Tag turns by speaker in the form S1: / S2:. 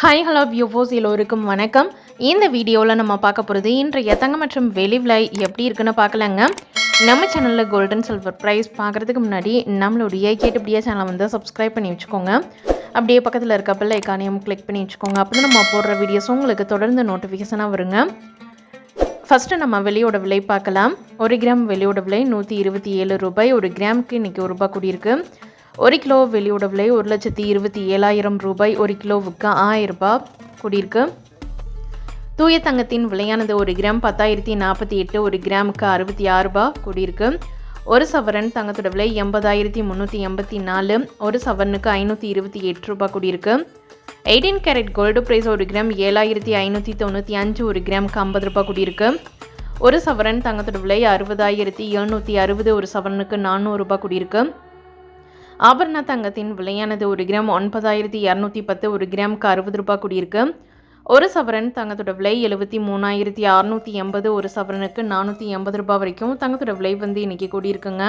S1: Hi hello வியூவோஸ் எல்லோருக்கும் வணக்கம். இந்த வீடியோவில் நம்ம பார்க்க போகிறது இன்றைய தங்கம் மற்றும் வெளி விலை எப்படி இருக்குன்னு பார்க்கலாங்க. நம்ம சேனலில் கோல்டன் சில்வர் ப்ரைஸ் பார்க்குறதுக்கு முன்னாடி நம்மளுடைய கேட்டுப்படியா சேனலை வந்து சப்ஸ்கிரைப் பண்ணி வச்சுக்கோங்க. அப்படியே பக்கத்தில் இருக்க பில் ஐக்கானையும் கிளிக் பண்ணி வச்சுக்கோங்க. அப்போ நம்ம போடுற வீடியோஸும் உங்களுக்கு தொடர்ந்து நோட்டிஃபிகேஷனாக வருங்க. ஃபஸ்ட்டு நம்ம வெளியோட விலை பார்க்கலாம். ஒரு கிராம் வெளியோட விலை நூற்றி இருபத்தி ஏழு ரூபாய். ஒரு கிராமுக்கு இன்றைக்கி ஒரு ரூபாய் கூடியிருக்கு. ஒரு கிலோ வெளியோட விலை ஒரு லட்சத்தி இருபத்தி ஏழாயிரம் ரூபாய் ஒரு கிலோவுக்கு ஆயிரம் ரூபாய் கூடியிருக்கு. தூய தங்கத்தின் விலையானது ஒரு கிராம் பத்தாயிரத்தி நாற்பத்தி எட்டு ஒரு கிராமுக்கு அறுபத்தி ஆறு ரூபாய் கூடியிருக்கு. ஒரு சவரன் தங்கத்தோட விலை எண்பதாயிரத்தி முந்நூற்றி எண்பத்தி நாலு ஒரு சவரனுக்கு ஐநூற்றி இருபத்தி எட்டு ரூபாய் கூடியிருக்கு. எயிட்டீன் கேரட் கோல்டு ப்ரைஸ் ஒரு கிராம் ஏழாயிரத்தி ஐநூற்றி தொண்ணூற்றி அஞ்சு ஒரு கிராமுக்கு ஐம்பது ரூபாய் கூடியிருக்கு. ஒரு சவரன் தங்கத்தோட விலை அறுபதாயிரத்தி எழுநூற்றி அறுபது ஒரு சவரனுக்கு நானூறு ரூபாய் கூடியிருக்கு. ஆபரண தங்கத்தின் விலையானது ஒரு கிராம் ஒன்பதாயிரத்தி இரநூத்தி பத்து ஒரு கிராமுக்கு அறுபது ரூபாய் கூடியிருக்கு. ஒரு சவரன் தங்கத்தோட விலை எழுபத்தி மூணாயிரத்தி அறநூற்றி எண்பது ஒரு சவரனுக்கு நானூற்றி எண்பது ரூபாய் வரைக்கும் தங்கத்தோட விலை வந்து இன்றைக்கி கூடியிருக்குங்க.